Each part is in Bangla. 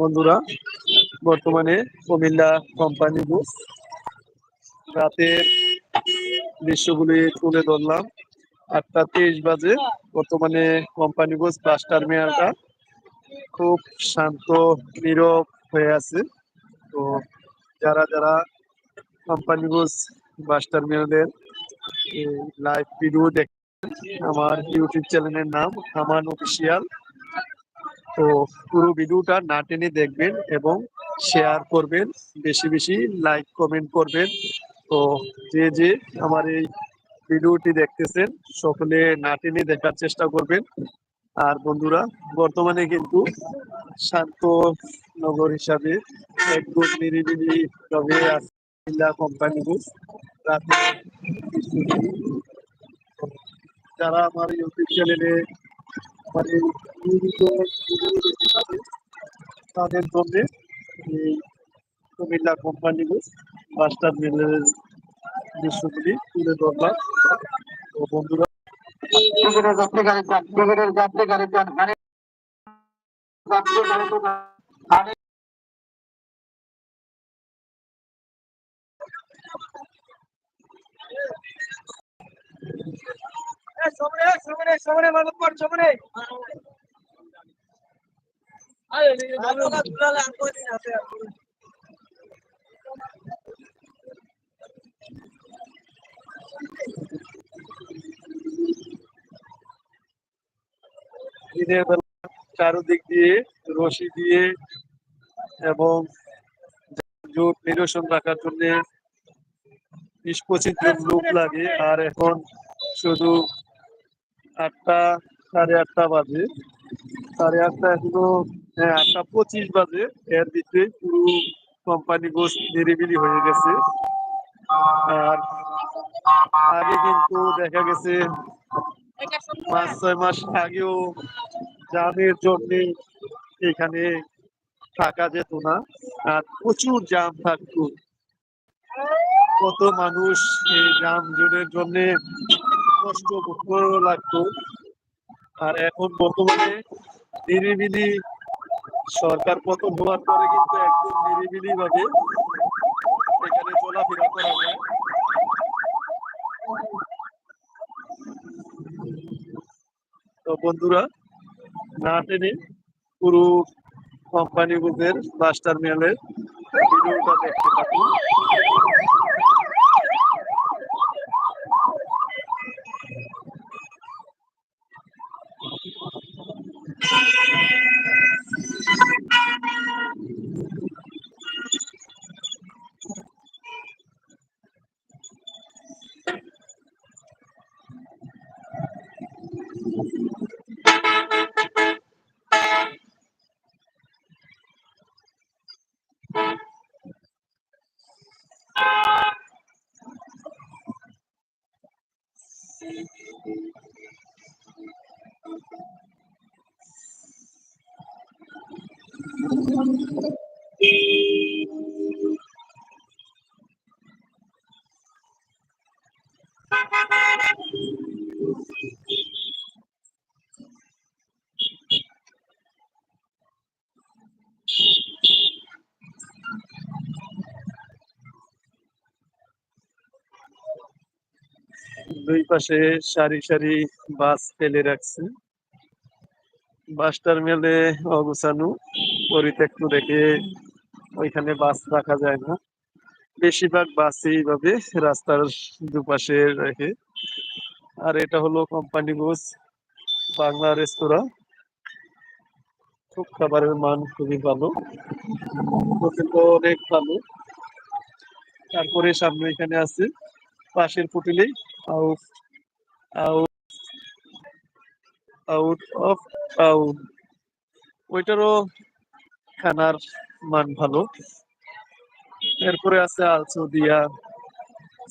বন্ধুরা। বর্তমানে কুমিল্লা কোম্পানি বুস রাতের দৃশ্যগুলি তুলে ধরলাম। আটটা তেইশ বাজে। বর্তমানে কোম্পানি বুস বাস টার্মিনালটা খুব শান্ত, নীরব হয়ে আছে। তো যারা যারা কোম্পানি বুস বাস টার্মিনালের লাইভ ভিডিও দেখেন, আমার ইউটিউব চ্যানেলের নাম হামান অফিসিয়াল তো পুরো ভিডিওটা না টেনে দেখবেন এবং শেয়ার করবেন, বেশি বেশি লাইক কমেন্ট করবেন। তো যে যে আমার এই ভিডিওটি দেখতেছেন, সকলে না টেনে দেখার চেষ্টা করবেন। আর বন্ধুরা, বর্তমানে কিন্তু শান্ত নগর হিসাবে একদম নিরিবিলি ভাবে কোম্পানি রাতে যারা আমার ইউটিউব চ্যানেলে মানে তাদের জন্য এই কুমিল্লা কোম্পানিগুলো মাস্টার মিলের দৃশ্যগুলি তুলে ধরলাম। তো বন্ধুরা গাড়ি গাড়ি গাড়ি সামনে সামনে সামনে পর সামনে। আরে আলোলা দুলালে আঙ্কো দিন আছে দিনের বেলা চারদিক দিয়ে রশি দিয়ে এবং জোট নিরসন রাখার জন্য বিশ পঁচিশ জন লোক লাগে। আর এখন শুধু আটটা, সাড়ে আটটা বাজে। সাড়ে আটটা এখনও হ্যাঁ আটটা পঁচিশ বাজে। এর ভিতরে পুরো কোম্পানি গোস নিরিবিলি হয়ে গেছে। আর আগে কিন্তু দেখা গেছে পাঁচ, ছয় মাস আগেও জামের জন্য এখানে থাকা যেত না। আর প্রচুর জাম থাকতো। কত মানুষ এই জাম জোনের জন্য কষ্ট ভোগ লাগতো আর এখন বর্তমানে নিরিবিলি সরকার পতন হওয়ার পরে কিন্তু একদম নিরিবিলি ভাবে এখানে চলাফেরা করা যায়। তো বন্ধুরা, না টেনে পুরো কোম্পানি বুকের বাস টার্মিনালের ভিডিওটা দেখতে থাকুন। দুই পাশে সারি সারি বাস ফেলে রাখছে। বাস টার্মিনালে অগুছানো। পরিত্যক্ত দেখে ওইখানে বাস রাখা যায় না। বেশিরভাগ বাস এইভাবে রাস্তার দুপাশে রেখে। আর এটা হলো কোম্পানি বুস বাংলা রেস্তোরাঁ খুব খাবারের মান খুবই ভালো। অনেক ভালো। তারপরে সামনে এখানে আছে, পাশের হোটেলেই out out out of town ওইটারও খানার মান ভালো। এরপরে আছে আল সৌদিয়া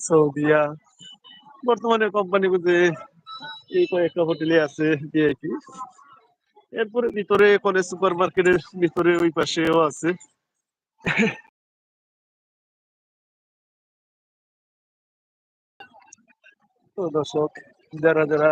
সৌদিয়া। বর্তমানে কোম্পানি মধ্যে এই কয়েকটা হোটেলে আছে ভিআইপি এরপরে ভিতরে কলেজ সুপার মার্কেটের ভিতরে ওই পাশেও আছে। তো দর্শক, যারা যারা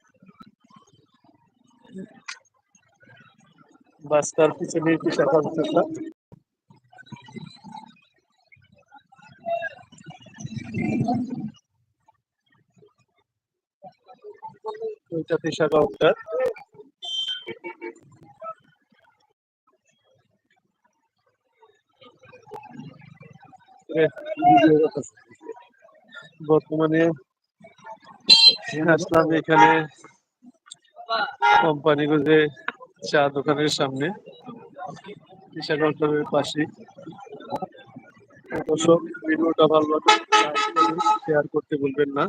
বাসটার পিছনে তিশা কাউন্টারটা ওইটা তিশা কাউন্টার। বর্তমানে আসলাম এখানে কোম্পানিগঞ্জে চা দোকানের সামনে বিশাখাপত্তনের পাশে দর্শক ভিডিওটা ভালো লাগলে শেয়ার করতে ভুলবেন না।